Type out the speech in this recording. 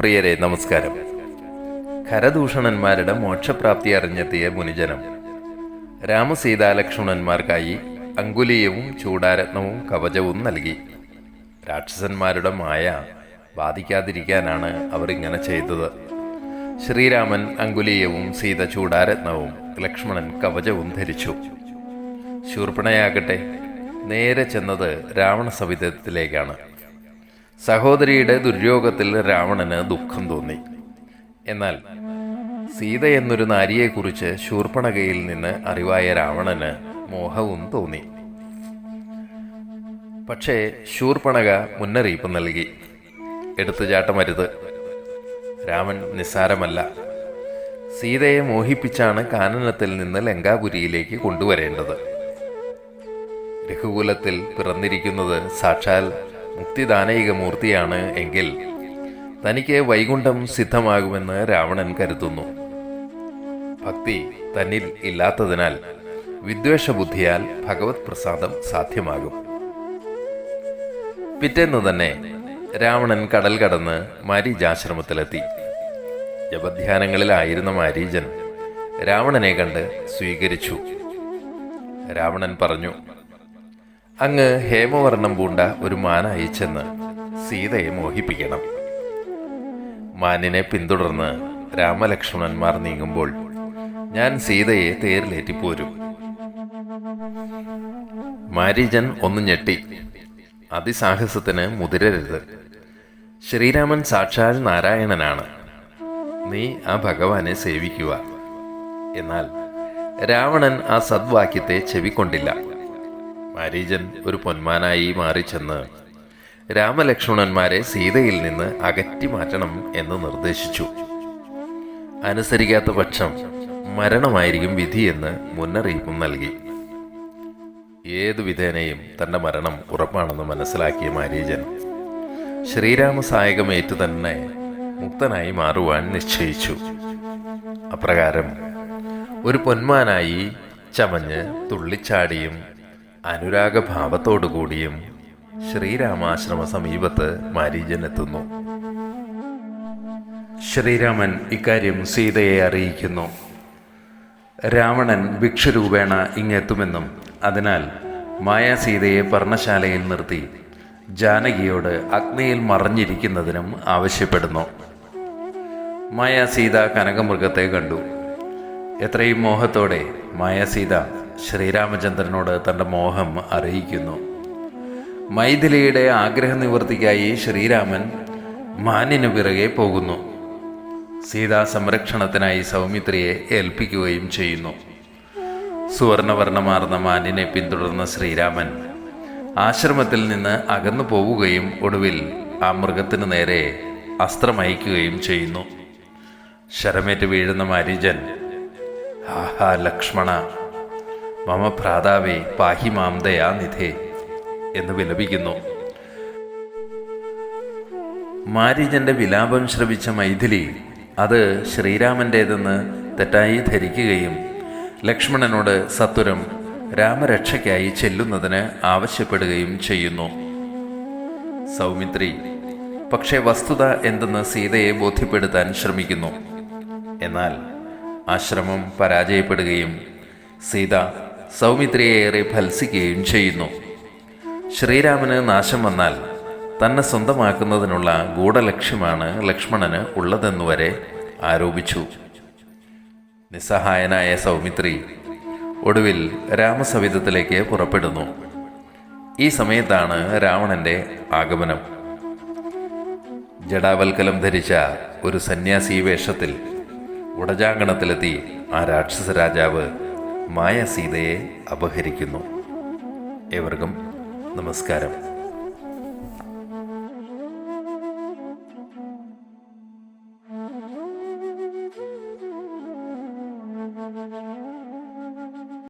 പ്രിയരെ നമസ്കാരം. ഖരദൂഷണന്മാരുടെ മോക്ഷപ്രാപ്തി അറിഞ്ഞെത്തിയ മുനിജനം. രാമസീതാലക്ഷ്മണന്മാർക്കായി അങ്കുലീയവും ചൂടാരത്നവും കവചവും നൽകി. രാക്ഷസന്മാരുടെ മായ ബാധിക്കാതിരിക്കാനാണ് അവർ ഇങ്ങനെ ചെയ്തത്. ശ്രീരാമൻ അങ്കുലീയവും സീത ചൂടാരത്നവും ലക്ഷ്മണൻ കവചവും ധരിച്ചു. ശൂർപ്പണയാകട്ടെ നേരെ ചെന്നത് രാവണ സവിധത്തിലേക്കാണ് സഹോദരിയുടെ ദുര്യോഗത്തിൽ രാവണന് ദുഃഖം തോന്നി. എന്നാൽ സീത എന്നൊരു നാരിയെക്കുറിച്ച് ശൂർപ്പണകയിൽ നിന്ന് അറിവായ രാവണന് മോഹവും തോന്നി. പക്ഷേ ശൂർപ്പണക മുന്നറിയിപ്പ് നൽകി. എടുത്തുചാട്ടമരുത് രാമൻ നിസ്സാരമല്ല. സീതയെ മോഹിപ്പിച്ചാണ് കാനനത്തിൽ നിന്ന് ലങ്കാപുരിയിലേക്ക് കൊണ്ടുവരേണ്ടത്. രഘുകുലത്തിൽ പിറന്നിരിക്കുന്നത് സാക്ഷാൽ മുക്തിദാനയിക മൂർത്തിയാണ് എങ്കിൽ തനിക്ക് വൈകുണ്ഠം സിദ്ധമാകുമെന്ന് രാവണൻ കരുതുന്നു. ഭക്തി തന്നിൽ ഇല്ലാത്തതിനാൽ വിദ്വേഷബുദ്ധിയാൽ ഭഗവത് പ്രസാദം സാധ്യമാകും. പിറ്റേന്ന് തന്നെ രാവണൻ കടൽ കടന്ന് മാരീജാശ്രമത്തിലെത്തി. ജപധ്യാനങ്ങളിലായിരുന്ന മാരീജൻ രാവണനെ കണ്ട് സ്വീകരിച്ചു. രാവണൻ പറഞ്ഞു അങ്ങ് ഹേമവർണം പൂണ്ട ഒരു മാൻ അയച്ചെന്ന് സീതയെ മോഹിപ്പിക്കണം. മാനിനെ പിന്തുടർന്ന് രാമലക്ഷ്മണന്മാർ നീങ്ങുമ്പോൾ ഞാൻ സീതയെ തേരിലേറ്റിപ്പോരും മാരീജൻ ഒന്ന് ഞെട്ടി. അതിസാഹസത്തിന് മുതിരരുത്. ശ്രീരാമൻ സാക്ഷാൽ നാരായണനാണ്. നീ ആ ഭഗവാനെ സേവിക്കുക. എന്നാൽ രാവണൻ ആ സദ്വാക്യത്തെ ചെവിക്കൊണ്ടില്ല. മാരീജൻ ഒരു പൊന്മാനായി മാറിച്ചെന്ന് രാമലക്ഷ്മണന്മാരെ സീതയിൽ നിന്ന് അകറ്റി മാറ്റണം എന്ന് നിർദ്ദേശിച്ചു. അനുസരിക്കാത്ത പക്ഷം മരണമായിരിക്കും വിധിയെന്ന് മുന്നറിയിപ്പും നൽകി. ഏതു വിധേനയും തന്റെ മരണം ഉറപ്പാണെന്ന് മനസ്സിലാക്കിയ മാരീജൻ ശ്രീരാമ ശ്രീരാമസായകമേറ്റു തന്നെ മുക്തനായി മാറുവാൻ നിശ്ചയിച്ചു. അപ്രകാരം ഒരു പൊന്മാനായി ചമഞ്ഞ് തുള്ളിച്ചാടിയും അനുരാഗഭാവത്തോടുകൂടിയും ശ്രീരാമാശ്രമ സമീപത്ത് മാരീജൻ എത്തുന്നു ശ്രീരാമൻ ഇക്കാര്യം സീതയെ അറിയിക്കുന്നു. രാവണൻ ഭിക്ഷുരൂപേണ ഇങ്ങെത്തുമെന്നും അതിനാൽ മായാസീതയെ പർണശാലയിൽ നിർത്തി ജാനകിയോട് അഗ്നിയിൽ മറഞ്ഞിരിക്കുന്നതിനും ആവശ്യപ്പെടുന്നു. മായാസീത കനകമൃഗത്തെ കണ്ടു. എത്രയും മോഹത്തോടെ മായാസീത ശ്രീരാമചന്ദ്രനോട് തന്റെ മോഹം അറിയിക്കുന്നു. മൈഥിലിയുടെ ആഗ്രഹ നിവൃത്തിക്കായി ശ്രീരാമൻ മാനിനു പിറകെ പോകുന്നു. സീതാ സംരക്ഷണത്തിനായി സൗമിത്രിയെ ഏൽപ്പിക്കുകയും ചെയ്യുന്നു. സുവർണവർണമാർന്ന മാനിനെ പിന്തുടർന്ന ശ്രീരാമൻ ആശ്രമത്തിൽ നിന്ന് അകന്നു പോവുകയും ഒടുവിൽ ആ മൃഗത്തിനു നേരെ അസ്ത്രമയക്കുകയും ചെയ്യുന്നു. ശരമേറ്റ് വീഴുന്ന മാരീജൻ ആഹാ ലക്ഷ്മണ മമ ഭ്രാതാവേ പാഹി മാം ദയാനിധേ എന്ന് വിലപിക്കുന്നു. മാരിജന്റെ വിലാപം ശ്രവിച്ച മൈഥിലി അത് ശ്രീരാമന്റേതെന്ന് തെറ്റായി ധരിക്കുകയും ലക്ഷ്മണനോട് സത്വരം രാമരക്ഷയ്ക്കായി ചെല്ലുന്നതിന് ആവശ്യപ്പെടുകയും ചെയ്യുന്നു. സൗമിത്രി പക്ഷേ വസ്തുത എന്തെന്ന് സീതയെ ബോധ്യപ്പെടുത്താൻ ശ്രമിക്കുന്നു. എന്നാൽ ആശ്രമം പരാജയപ്പെടുകയും സീത സൗമിത്രിയെ ഏറെ ഫത്സിക്കുകയും ചെയ്യുന്നു. ശ്രീരാമന് നാശം വന്നാൽ തന്നെ സ്വന്തമാക്കുന്നതിനുള്ള ഗൂഢലക്ഷ്യമാണ് ലക്ഷ്മണന് ഉള്ളതെന്നുവരെ ആരോപിച്ചു. നിസ്സഹായനായ സൗമിത്രി ഒടുവിൽ രാമസവിധത്തിലേക്ക് പുറപ്പെടുന്നു. ഈ സമയത്താണ് രാവണന്റെ ആഗമനം. ജഡാവൽക്കലം ധരിച്ച ഒരു സന്യാസി വേഷത്തിൽ ഉടജാങ്കണത്തിലെത്തി ആ രാക്ഷസ രാജാവ് മായ സീതയെ അപഹരിക്കുന്നു. ഏവർക്കും നമസ്കാരം.